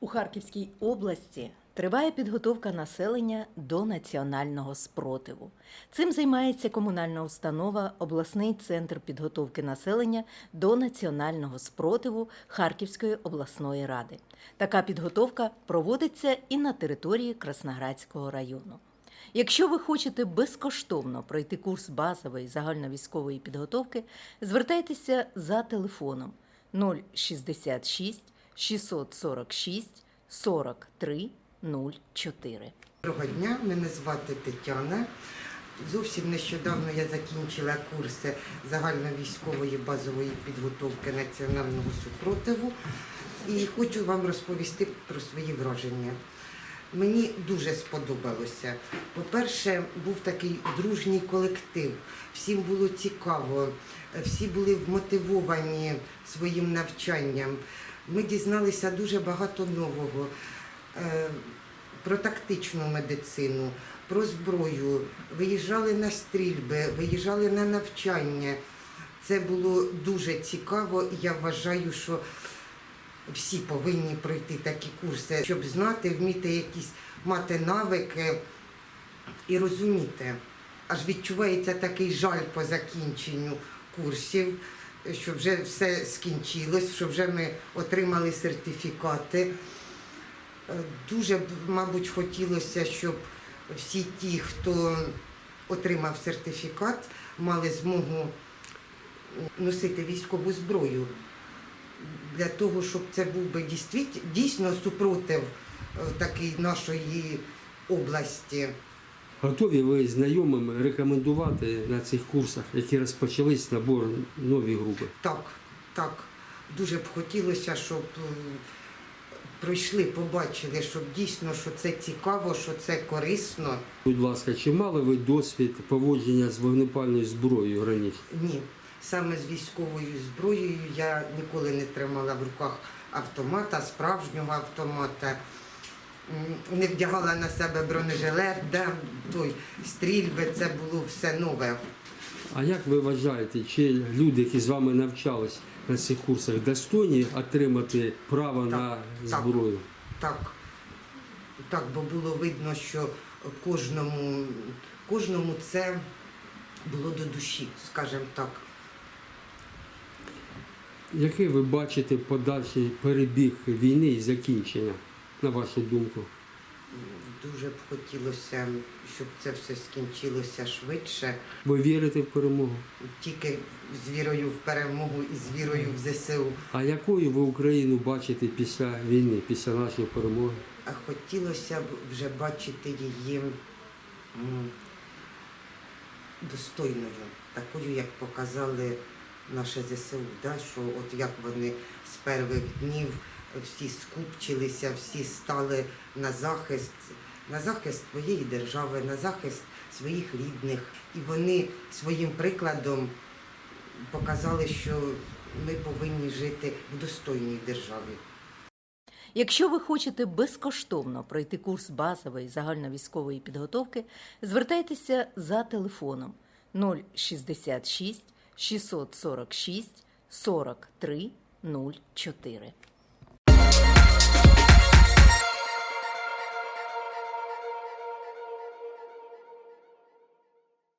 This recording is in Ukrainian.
У Харківській області триває підготовка населення до національного спротиву. Цим займається комунальна установа обласний центр підготовки населення до національного спротиву Харківської обласної ради. Така підготовка проводиться і на території Красноградського району. Якщо ви хочете безкоштовно пройти курс базової загальновійськової підготовки, звертайтеся за телефоном 066 646 43 04. Доброго дня, мене звати Тетяна. Зовсім нещодавно я закінчила курси загальновійськової базової підготовки національного супротиву і хочу вам розповісти про свої враження. Мені дуже сподобалося. По-перше, був такий дружній колектив, всім було цікаво, всі були вмотивовані своїм навчанням. Ми дізналися дуже багато нового е, про тактичну медицину, про зброю, виїжджали на стрільби, виїжджали на навчання. Це було дуже цікаво, і я вважаю, що всі повинні пройти такі курси, щоб знати, вміти якісь мати навики і розуміти. Аж відчувається такий жаль по закінченню курсів, що вже все скінчилось, що вже ми отримали сертифікати. Е, Дуже мабуть, хотілося, щоб всі ті, хто отримав сертифікат, мали змогу носити військову зброю для того, щоб це був би дійсно супротив е, такий нашої області. Готові ви знайомим рекомендувати на цих курсах, які розпочались набор нові групи? Так, так. Дуже б хотілося, щоб е, пройшли, побачили, щоб дійсно, що це цікаво, що це корисно. Будь ласка, чи мали ви досвід поводження з вогнепальною зброєю раніше? Ні, саме з військовою зброєю я ніколи не тримала в руках автомата, справжнього автомата. Не вдягала на себе бронежилет, да, той стрільби, це було все нове. А як ви вважаєте, чи люди, які з вами навчались на цих курсах, достойні отримати право на так. зброю? Так, так, бо було видно, що кожному, кожному це було до душі, скажімо так. Який ви бачите подальший перебіг війни і закінчення, на вашу думку? Дуже б хотілося, щоб це все скінчилося швидше. Ви вірите в перемогу? Тільки з вірою в перемогу і з вірою в ЗСУ. А якою ви Україну бачите після війни, після нашої перемоги? А хотілося б вже бачити її достойною, такою, як показали наше ЗСУ, да? що от як вони з перших днів всі скупчилися, всі стали на захист, на захист своєї держави, на захист своїх рідних. І вони своїм прикладом показали, що ми повинні жити в достойній державі. Якщо ви хочете безкоштовно пройти курс базової загальновійськової підготовки, звертайтеся за телефоном 066 646 43 04.